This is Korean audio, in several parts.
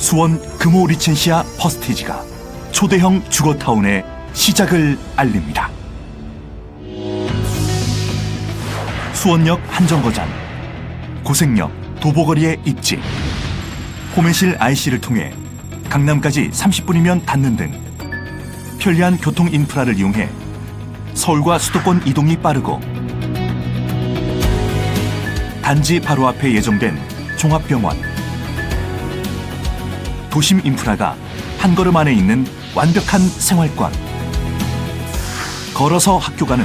수원 금호 리첸시아 퍼스티지가 초대형 주거타운의 시작을 알립니다. 수원역 한정거장, 고색역 도보거리의 입지, 호매실 IC를 통해 강남까지 30분이면 닿는 등 편리한 교통 인프라를 이용해 서울과 수도권 이동이 빠르고 단지 바로 앞에 예정된 종합병원 도심 인프라가 한 걸음 안에 있는 완벽한 생활권. 걸어서 학교 가는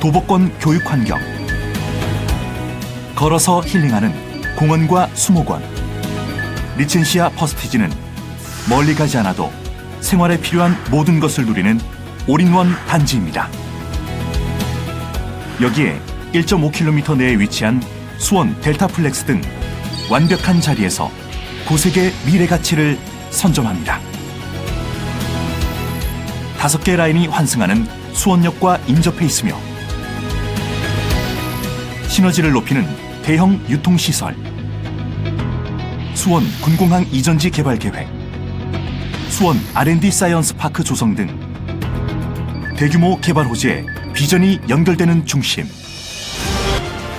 도보권 교육 환경. 걸어서 힐링하는 공원과 수목원. 리첸시아 퍼스티지는 멀리 가지 않아도 생활에 필요한 모든 것을 누리는 올인원 단지입니다. 여기에 1.5km 내에 위치한 수원 델타플렉스 등 완벽한 자리에서 고색의 미래 가치를 선점합니다. 다섯 개 라인이 환승하는 수원역과 인접해 있으며 시너지를 높이는 대형 유통시설, 수원 군공항 이전지 개발 계획, 수원 R&D 사이언스 파크 조성 등 대규모 개발 호재에 비전이 연결되는 중심.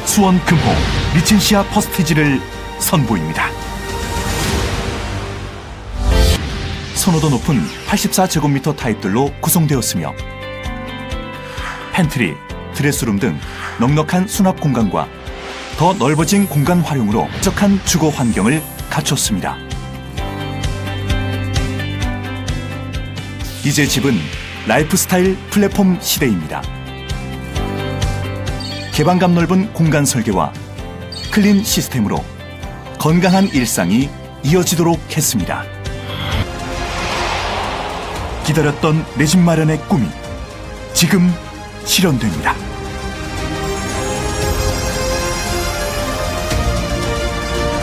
수원 금호 리첸시아 퍼스티지를 선보입니다. 선호도 높은 84제곱미터 타입들로 구성되었으며 팬트리, 드레스룸 등 넉넉한 수납 공간과 더 넓어진 공간 활용으로 적한 주거 환경을 갖췄습니다. 이제 집은 라이프스타일 플랫폼 시대입니다. 개방감 넓은 공간 설계와 클린 시스템으로 건강한 일상이 이어지도록 했습니다. 기다렸던 내 집 마련의 꿈이 지금 실현됩니다.